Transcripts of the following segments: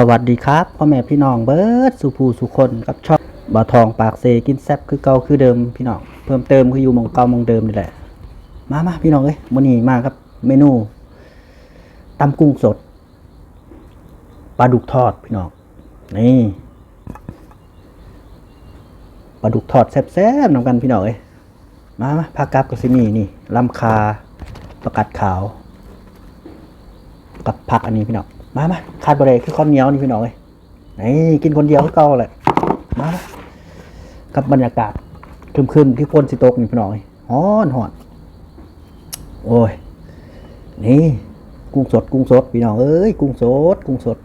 สวัสดีครับพ่อแม่พี่น้องเบิร์ดสุภูสุคนกับช่องบาทองปากเซกินแซบคือเก่าคือเดิมพี่น้องเพิ่มเติมคืออยู่มองเก่ามองเดิมนี่แหละ มามาพี่น้องเอ้ยมื้อนี้มาครับ เมนูตำกุ้งสดปลาดุกทอดพี่น้องนี่ปลาดุกทอดแซ่บๆนำกันพี่น้องเอ้ยมามาผักกับกับซิมีนี่ลำคาประกัดขาว กับผักอันนี้พี่น้อง มามาขาดบะเรคือข้าวเหนียวนี่พี่น้องเอ้ยนี่กินคนเดียวคือเก่าแหละมามากับบรรยากาศคึมๆที่พ่นสิโตกนี่พี่น้องเอ้ยฮ้อนหอนโอ้ย นี่กุ้งสดกุ้งสดพี่น้องเอ้ยกุ้งสดกุ้งสด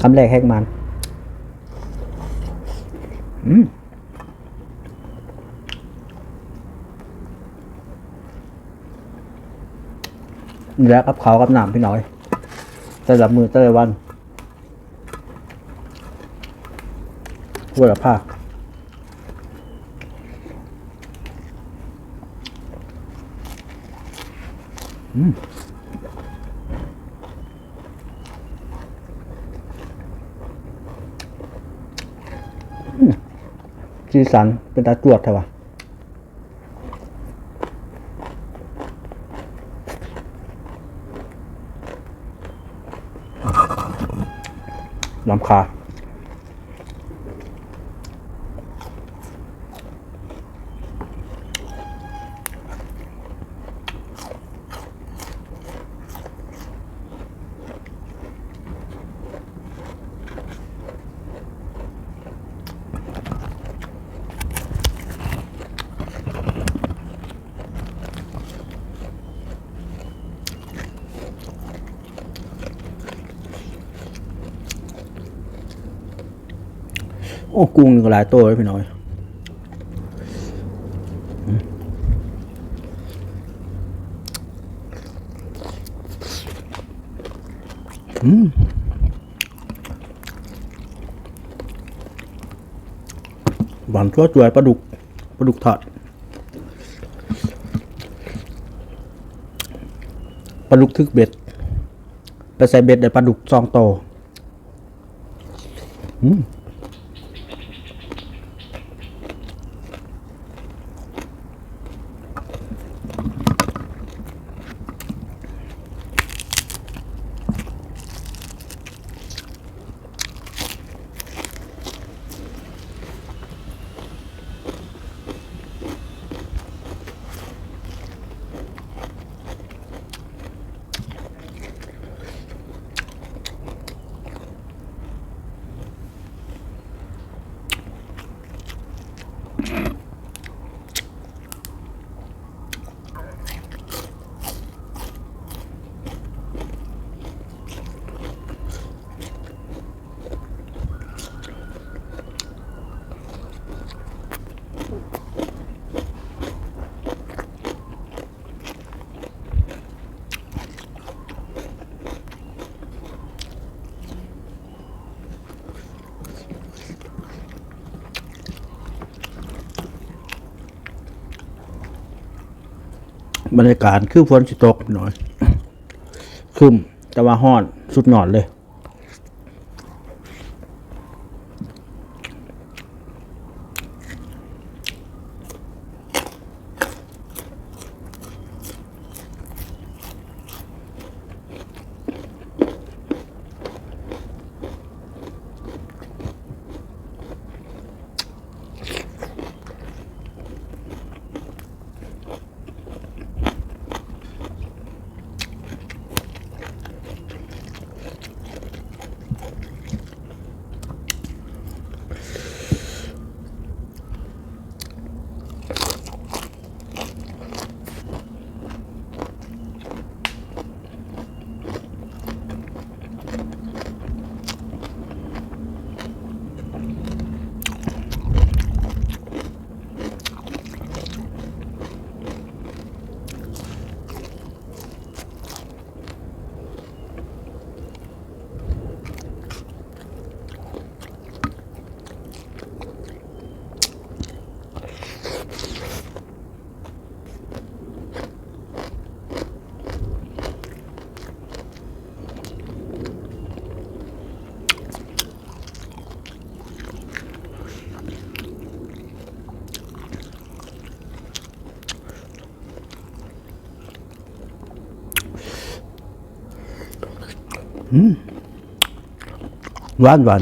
คำแรกแห้งมัน อืม แหละกับเขากับหนามพี่น้อยแต่ละมือแต่ละวันเวลาภาคอืมอืมสีสันเป็นตาจวดใช่ปะ ล อ้กุ้งก็หลายตัวเลยพี่น้อยอืมหวานชั่วจวยปลาดุกปลาดุกทอดปลาดุกทึกเบ็ด ไปใส่เบ็ดได้ปลาดุกซองโตอืม บรรยากาศคือฝนสิตกหน่อยคึมแต่ว่าห้อนสุดหนอนเลย หวานหวาน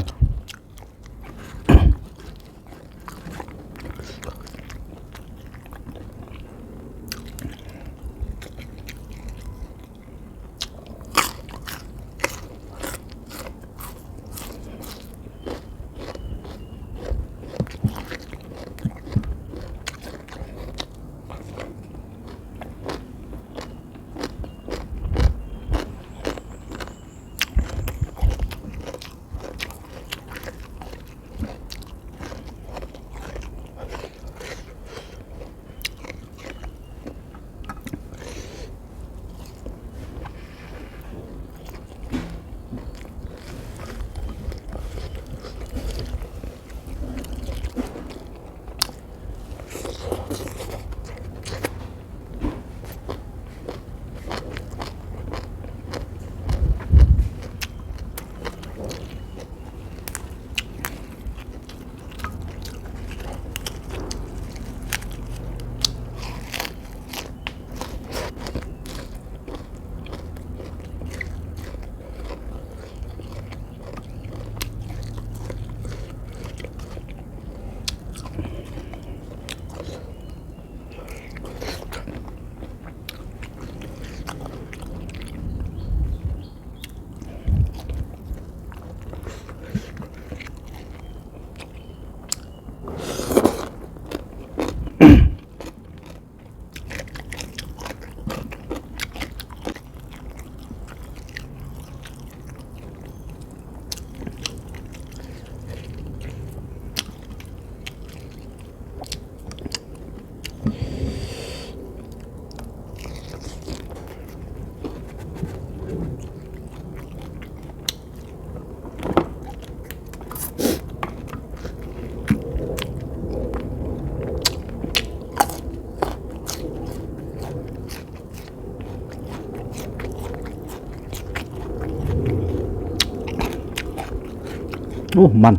โอ้มัน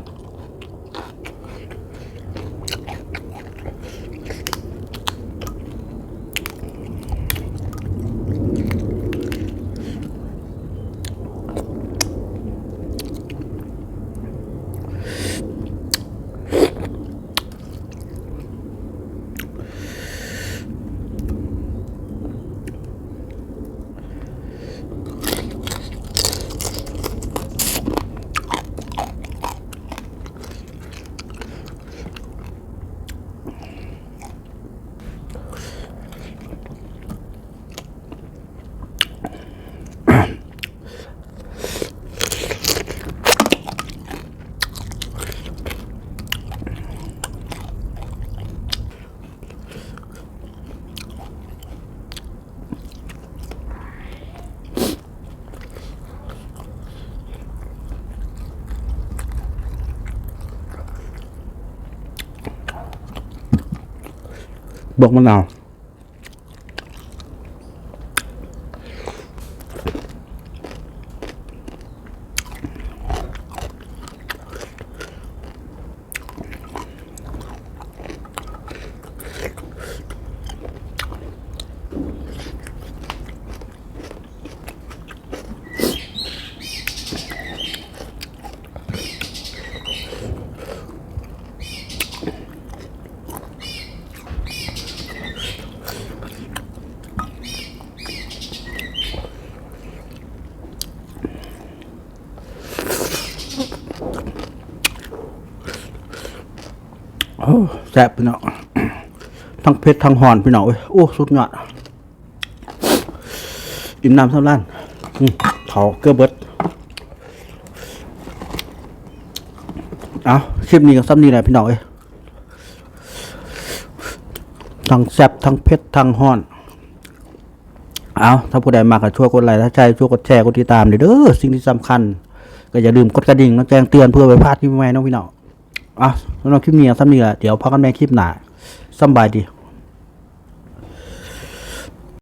บวกมะนาว แซ่บพี่น้องทั้งเผ็ดทั้งหอนพี่น้องเอ้ยโอ้สุดยอดอิ่มน้ำสำล้านเขาเกือเบิดเอาคลิปนี้ก็ซ้ำนี้แหละพี่น้องเอ้ยทั้งแซ่บทั้งเผ็ดทั้งหอน เอาถ้าผู้ใดมากก็ช่วยกดไลค์ถ้าใช่ช่วยกดแชร์กดติดตามเด้อสิ่งที่สำคัญ ก็อย่าลืมกดกระดิ่งแล้วแจ้งเตือนเพื่อไปพลาดที่ใหม่น้องพี่น้อง อะสำหรับคลิปนี้ซ้ำนี่ละเดี๋ยวพักกันแม่คลิปหน้าสบายดี